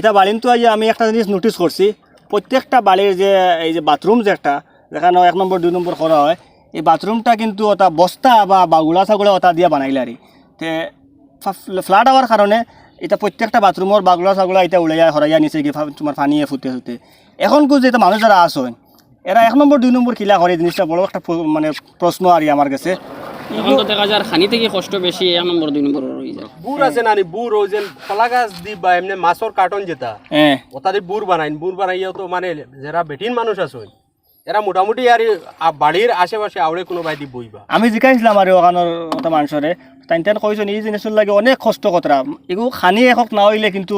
এটা বাড়িন তো আজ আমি একটা জিনিস নোটিস করছি, প্রত্যেকটা বাড়ির যে, এই যে বাথরুম যে একটা, যেখানে এক নম্বর, দুই নম্বর করা হয়, এই বাথরুমটা কিন্তু ওটা বস্তা বা বাগুলা ছাগুলা ওটা দিয়ে বানাইলে আর তে ফ্লাড হওয়ার কারণে এটা প্রত্যেকটা বাথরুমের বাগুলা ছাগুলা এটা উড়াইয়া হরাইয়া নিচে গিয়ে তোমার ফানিয়ে ফুটে ফুটে। এখন কু যেটা মানুষ যারা আসেন এরা এক নম্বর, দুই নম্বর কিলা করে জিনিসটা বড় একটা মানে প্রশ্ন আর আমার কাছে। এখন তো দেখা যায় খানি থেকে কষ্ট বেশি এক নম্বর দুই নম্বর হয়ে যায়। বুর আছে নানি বুর ওই যে কলা গাছ দি বা এমনি মাছর কার্টন যেটা হ্যাঁ। ওটা দিয়ে বুর বানাইন বুর বানাইয়াও তো মানে যারা বেটিন মানুষ আছে এরা মোটামুটি আর বাড়ির আশেপাশে আউড়ে কোনো বাই দি বইবা। আমি জিকাইছিলাম আৰু ওখানৰ এটা মানুষরে তাই তেন কৈছো এই জিনিসের লাগে অনেক কষ্ট কতরা এগুলো খানি একক না হইলে কিন্তু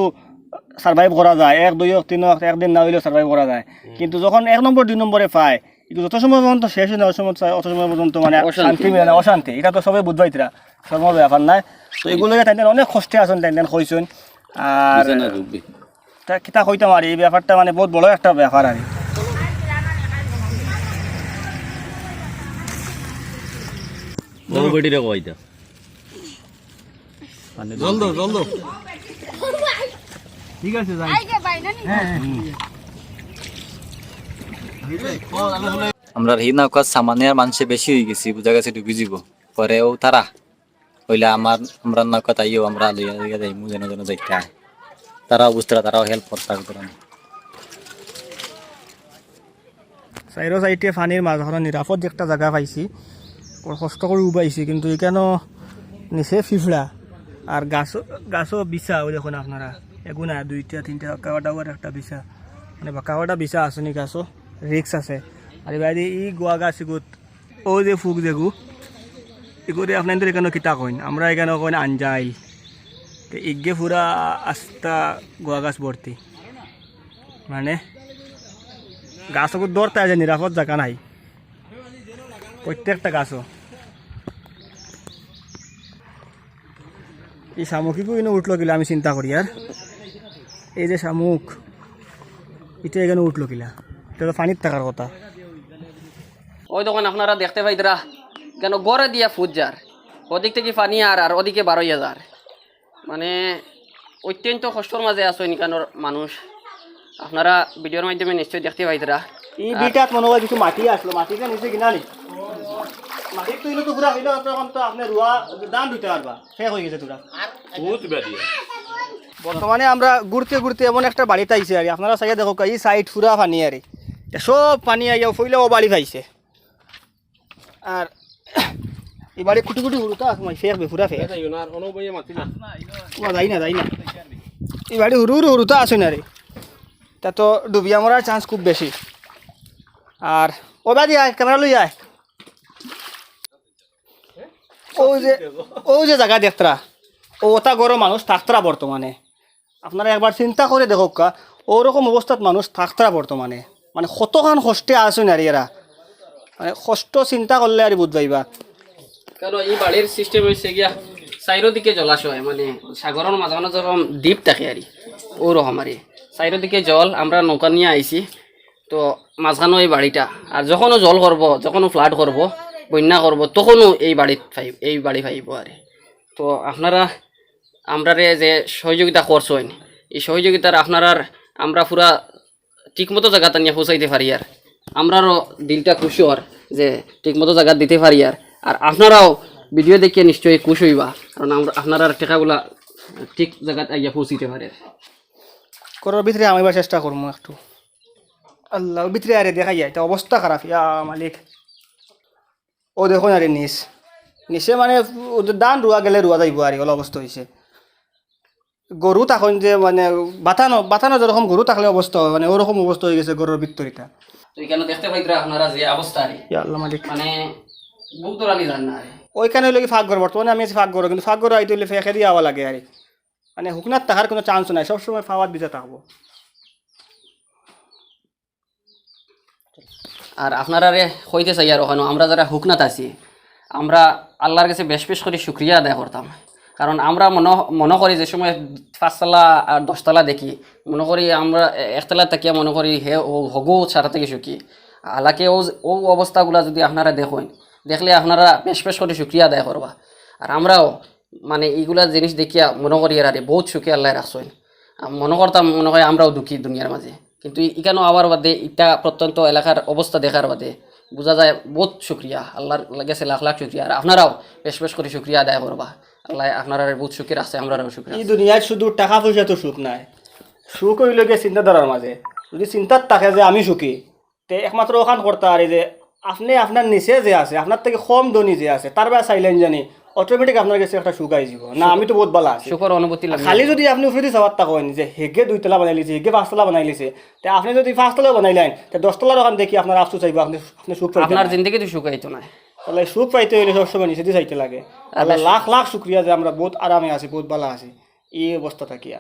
সার্ভাইভ করা যায় এক দুই হোক তিন হোক একদিন না হইলেও সার্ভাইভ করা যায় কিন্তু যখন এক নম্বর দুই নম্বরে পায় এগুলো যত সময় পর্যন্ত শেষ হয় না সময় অত সময় পর্যন্ত মানে অশান্তি। শান্তি মিলে না অশান্তি। এটা তো সবাই বুঝবাইতরা সর্বর ব্যাপার নাই। তো এগুলো তাই অনেক কষ্টে আছেন তাই কইছেন। আর তা কিতা কইতাম আর এই ব্যাপারটা মানে বহুত বড় একটা ব্যাপার আর। ঠিক আছে যাই আমরা হি নৌকা সামানের মানুষে বেশি হয়ে গেছি, বুঝা গেছে ডুবি যাব। পরেও তারা হইলে আমার, আমরা নৌকা তাইও আমরা লইয়া লইয়া যাইমু যেন যেন যাইতে আয়। তারা অবস্থা তারাও হেল্প করতে পারে চাইরো চাইটে ফানির মাঝখানে নিরাপদ একটা জায়গা পাইছি কষ্ট কৰি উবাইছি কিন্তু এখানেও নিচে ফিফড়া আর গাছও গাছও বিছা দেখুন আপনারা। না দুইটা, তিনটা কাওয়াটাওয়ার একটা বিছা। মানে কাওয়াটা বিছা আছে নি গাছও রিক্স আছে। আর বাইরে ই গোয়া গাছ এগুত ও যে ফুক যেগু এগুলো আপনাদের এখানে কিতা কইন। আমরা এখানে কইন আঞ্জাইল। ইগে পুরা আস্তা গোয়া গাছ ভর্তি মানে গাছকো দৌড়তে আছে নিরাপদ জায়গা নাই। প্রত্যেকটা গাছও এই শামুকিকও এনে উঠল কিলা আমি চিন্তা করি আর এই যে শামুক এটা এখানে উঠল কিলা এটা পানির থাকার কথা। ওই তখন আপনারা দেখতে পাইতরা কেন গড়ে দিয়া ফুট যার। ওদিক থেকে পানি আর আর ওদিকে বারোইয়া যার। মানে অত্যন্ত কষ্টর মাঝে আছো এখানোর মানুষ। আপনারা ভিডিওর মাধ্যমে নিশ্চয়ই দেখতে পাইতরা। এই বিটাত মনে হয় কিছু মাটি আসলো মাটিটা নিচে কিনা নি? মাটির তো এগুলো তো পুরা হইল তখন তো আপনি রুয়া দান দিতে পারবা শেষ হয়ে গেছে তোরা বর্তমানে আমরা ঘুরতে ঘুরতে এমন একটা বাড়িতে আইছে আর আপনারা সাইডে দেখো এই সাইড পুরা পানি আর সব পানি আইয়া ও বাড়ি পাইছে আর এই বাড়ি কুটি কুটি হুরুতা তোমার ফেক বে পুরা ফেক আর অনবয়ে মাতি না ও যাই না যাই না। এই বাড়ি হুরু হুরু হুরুতা আছে না রে। তা তো ডুবিয়া মরার চান্স খুব বেশি। আর ও বাদি আয়, ক্যামেরা লই আয়। ওই যে ওই যে জায়গা দেখতরা, ও ওটা গরম মানুষ থাকতরা বর্তমানে। আপনারা একবার চিন্তা করে দেখো কা, ওরকম অবস্থাত মানুষ থাকতরা বর্তমানে। মানে কতখান কষ্টে আসুন আর এরা মানে কষ্ট চিন্তা করলে আর বুঝবাইবা কারণ এই বাড়ির সিস্টেম হয়েছে গিয়া চাইরোদিকে জলাশয় মানে সাগরের মাঝখানে যেরকম দ্বীপ থাকে আর ওরকম আর চাইরোদিকে জল, আমরা নৌকা নিয়ে আইছি তো মাঝখানো এই বাড়িটা আর যখনও জল করব যখনও ফ্লাড করব বন্যা করব তখনও এই বাড়িত ফাইব এই বাড়ি ফাইব আর তো আপনারা, আমরারে যে সহযোগিতা করছেন এই সহযোগিতার আপনার আমরা পুরা ঠিকমতো জায়গাটা নিয়ে পৌঁছাইতে পারি আর। আমরারও দিলটা খুশি হর যে ঠিকমতো জায়গা দিতে পারি আর। আর আপনারাও ভিডিও দেখিয়ে নিশ্চয়ই খুশি হইবা, কারণ আমরা আপনারা টেকাগুলা ঠিক জায়গাত আইয়া পৌঁছিতে পারে করার ভিতরে আমি চেষ্টা করব একটু। আল্লাহ ভিতরে আরে দেখা যায় এটা অবস্থা খারাপ। ইয়া মালিক। ও দেখো আরে নিচ নিচে মানে দান রুয়া গেলে রুয়া যাইব আর, ওলা অবস্থা হয়েছে গরু তখন যে মানে বাতানো বাতানো যেরকম গরু থাকলে অবস্থা হয়। মানে ওরকম অবস্থা হয়ে গেছে গরুর ভিতরিটা। তো এখানে দেখতে পাইতরা আপনারা যে অবস্থা আর আল্লাহ মালিক। মানে বুক না ওইখানে হইলে কি ফাঁক ঘর বর্তমানে আমি আছি ফাঁক ঘর কিন্তু ফাঁক ঘর আইতে হইলে ফেঁকে দিয়ে আওয়া লাগে আর। মানে হুকনার থাকার কোনো চান্স নাই সবসময় ফাওয়াত দিতে থাকব আর আপনারা রে হইতে চাই আর ওখানে আমরা যারা হুকনাত আছি আমরা আল্লাহর কাছে বেশ বেশ করে শুক্রিয়া আদায় করতাম। কারণ আমরা মনে মনে করি যে সময় পাঁচতলা আর দশতলা দেখি, মনে করি আমরা একতলা তাকিয়া মনে করি হে ও হগো ছাড়া থেকে সুখী। হালাকে ও ও অবস্থাগুলা যদি আপনারা দেখেন, দেখলে আপনারা বেশ বেশ করে শুক্রিয়া আদায় করবা। আর আমরাও মানে এইগুলা জিনিস দেখিয়া মনে করি আর বহুত সুখে আল্লাহ রাখছেন মনে করতাম, মনে হয় আমরাও দুঃখী দুনিয়ার মাঝে। কিন্তু এখানেও আবার বাদে ইটা প্রত্যন্ত এলাকার অবস্থা দেখার বাদে বোঝা যায় বহুত শুক্রিয়া আল্লাহর লাগেছে লাখ লাখ শুক্রিয়া আর আপনারাও বেশ বেশ করে শুক্রিয়া আদায় করবা। আল্লাহ আপনারা বহুত সুখের আছে আমরাও শুক্রিয়া এই দুনিয়ায় শুধু টাকা পয়সা তো সুখ নাই। সুখ হইল গিয়ে চিন্তাধারার মাঝে। যদি থাকে যে আমি সুখী তে একমাত্র ওখান করতে যে আপনি আপনার নিচে যে আছে আপনার থেকে কম ধনী যে আছে তার বেলা চাইলেন জানি অটোমেটিক আপনার কাছে একটা সুখ আই যাব। না আমি তো বহুত ভালো আছি। সুখর অনুভূতি লাগে খালি যদি আপনি উফরে চাবার থাকেন যে হেগে দুইতলা বানাই লিছে হেগে পাঁচতলা বানাই লিছে তে আপনি যদি পাঁচতলা বানাইলেন তে দশতলার ওখান দেখি আপনার আফসোস চাইব আপনি আপনি সুখ পাইতেন আপনার। জিন্দগি তো সুখ আইতো না তাহলে সুখ পাইতে হইলে সবসময় নিচে দিয়ে চাইতে লাগে। আল্লাহ লাখ লাখ শুক্রিয়া যে আমরা বহুত আরামে আছি বহুত ভালো আছি। এই অবস্থা থাকিয়া